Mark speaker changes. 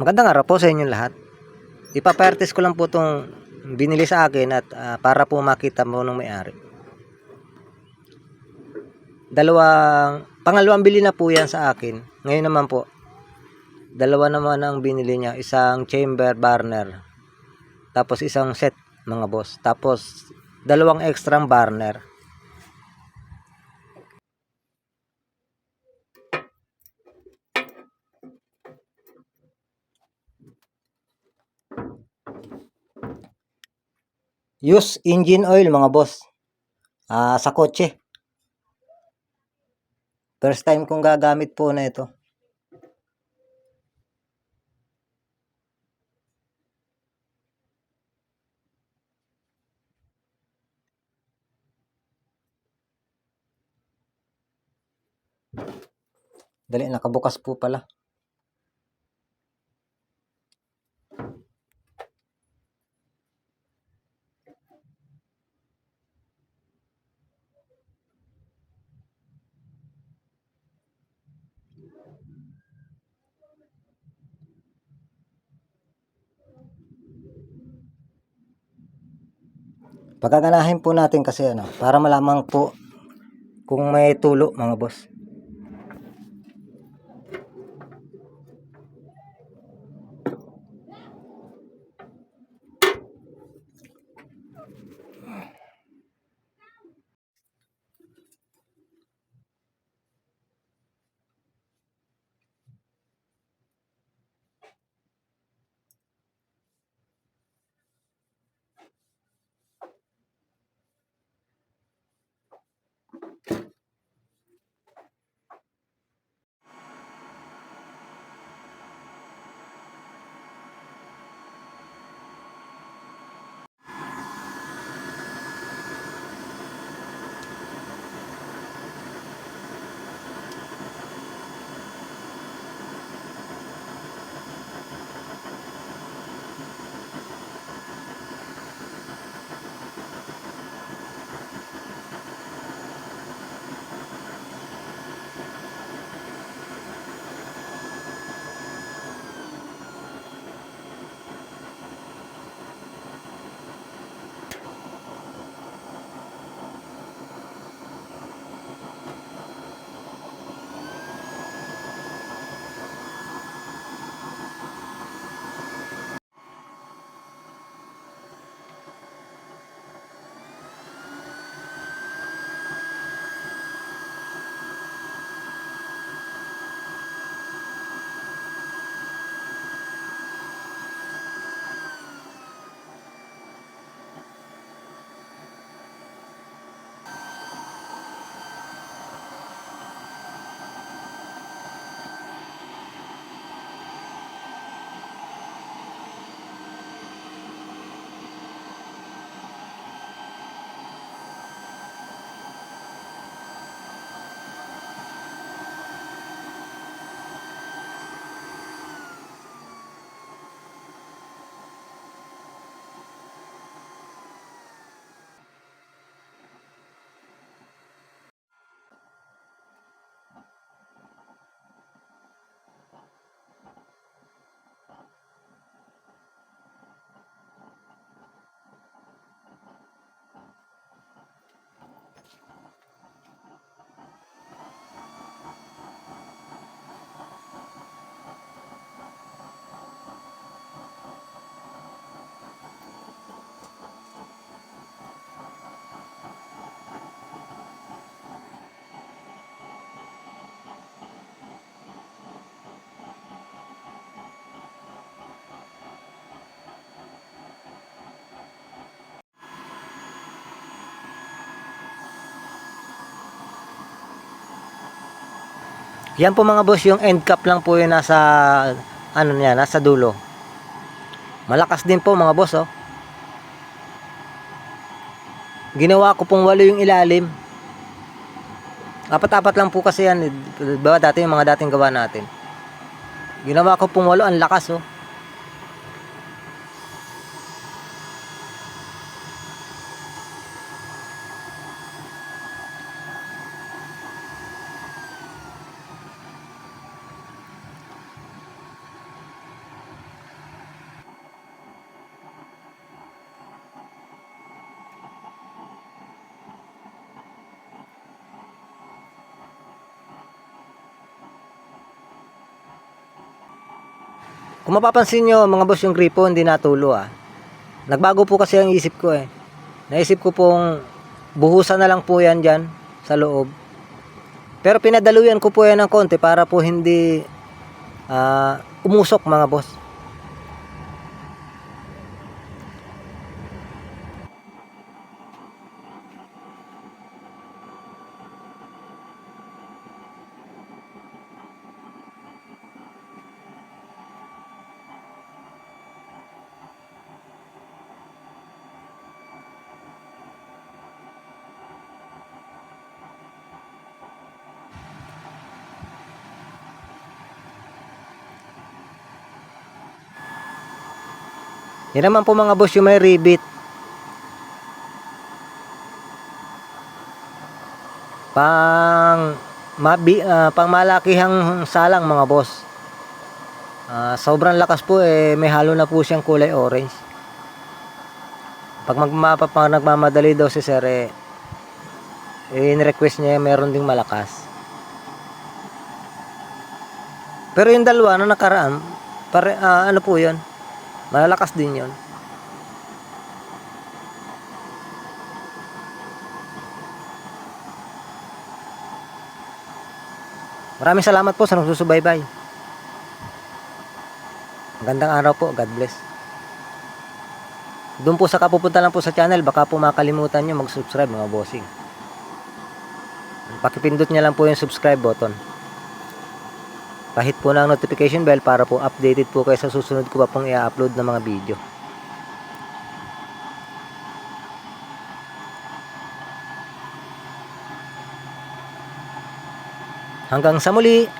Speaker 1: Magandang araw po sa inyong lahat. Ipapertis ko lang po itong binili sa akin at ah, para po makita mo nung may-ari. Dalawang, pangalawang bili na po yan sa akin. Ngayon naman po, dalawa naman ang binili niya. Isang chamber burner. Tapos isang set mga boss. Tapos dalawang extra burner. Use engine oil mga boss. Ah, sa kotse. First time kong gagamit po na ito. Dali, nakabukas po pala. Pagaganahin po natin kasi ano, para malaman po kung may tulo mga boss. Yan po mga boss, yung end cap lang po yung nasa ano niya, nasa dulo. Malakas din po mga boss, oh. Ginawa ko pong walo yung ilalim. Apat-apat lang po kasi yan. Diba dati yung mga dating gawa natin. Ginawa ko pong walo, ang lakas, oh. Kung mapapansin nyo, mga boss, yung gripo hindi natulo ah. Nagbago po kasi ang isip ko eh. Naisip ko pong buhusan na lang po yan dyan sa loob. Pero pinadaluyan ko po yan ng konti para po hindi ah, umusok mga boss. Yan naman po mga boss yung may ribbit. Pang mabi, ah, pang malakihang salang mga boss. Ah, sobrang lakas po eh may halo na po siyang kulay orange. Pag magmapa pag nagmamadali daw si Sir eh, eh in-request niya meron ding malakas. Pero yung dalawa na nakaraan, pare, ah, ano po 'yon? Malalakas din 'yon. Maraming salamat po sa nagsusubaybay. Magandang araw po. God bless. Doon po sa kapupunta lang po sa channel, baka po makalimutan nyo mag-subscribe mga bossing. Pakipindot nyo lang po yung subscribe button. Pahit po ng notification bell para po updated po kayo sa susunod ko pa pong i-upload na mga video. Hanggang sa muli!